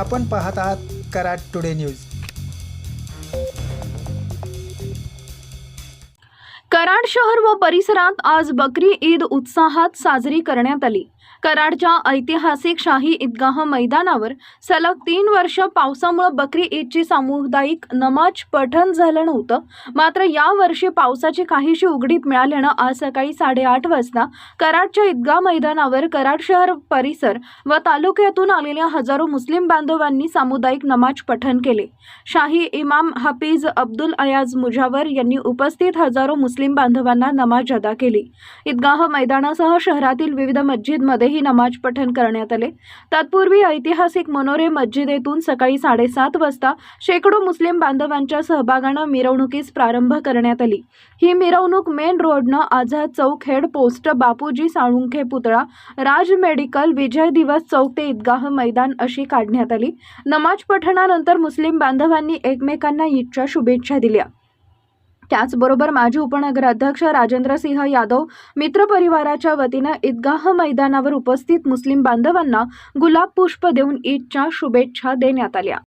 आपण पाहत आहात कराड टुडे न्यूज. कराड शहर व परिसरात आज बकरी ईद उत्साहात साजरी करण्यात आली. कराडच्या ऐतिहासिक शाही ईदगाह मैदानावर सलग तीन वर्ष पावसामुळे बकरी ईदची सामुदायिक नमाज पठण झालं नव्हतं. मात्र यावर्षी पावसाची काहीशी उघडीप मिळाल्यानं आज सकाळी साडेआठ वाजता कराडच्या ईदगाह मैदानावर कराड शहर परिसर व तालुक्यातून आलेल्या हजारो मुस्लिम बांधवांनी सामुदायिक नमाज पठण केले. शाही इमाम हफीज अब्दुल अयाज मुजावर यांनी उपस्थित हजारो मुस्लिम मुस्लिम बांधवांना नमाज अदा केली. ईदगाह मैदानासह शहरातील विविध मस्जिदमध्येही नमाज पठण करण्यात आले. तत्पूर्वी ऐतिहासिक मनोरे मस्जिदेतून सकाळी साडेसात वाजता शेकडो मुस्लिम बांधवांच्या सहभागानं मिरवणुकीस प्रारंभ करण्यात आली. ही मिरवणूक मेन रोडनं आझाद चौक हेड पोस्ट बापूजी साळुंखे पुतळा राज मेडिकल विजय दिवस चौक ते ईदगाह मैदान अशी काढण्यात आली. नमाज पठणानंतर मुस्लिम बांधवांनी एकमेकांना ईदच्या शुभेच्छा दिल्या. त्याचबरोबर माजी उपनगराध्यक्ष राजेंद्र सिंह यादव मित्र परिवाराच्या वतीनं ईदगाह मैदानावर उपस्थित मुस्लिम बांधवांना गुलाब पुष्प देऊन ईदच्या शुभेच्छा देण्यात आल्या.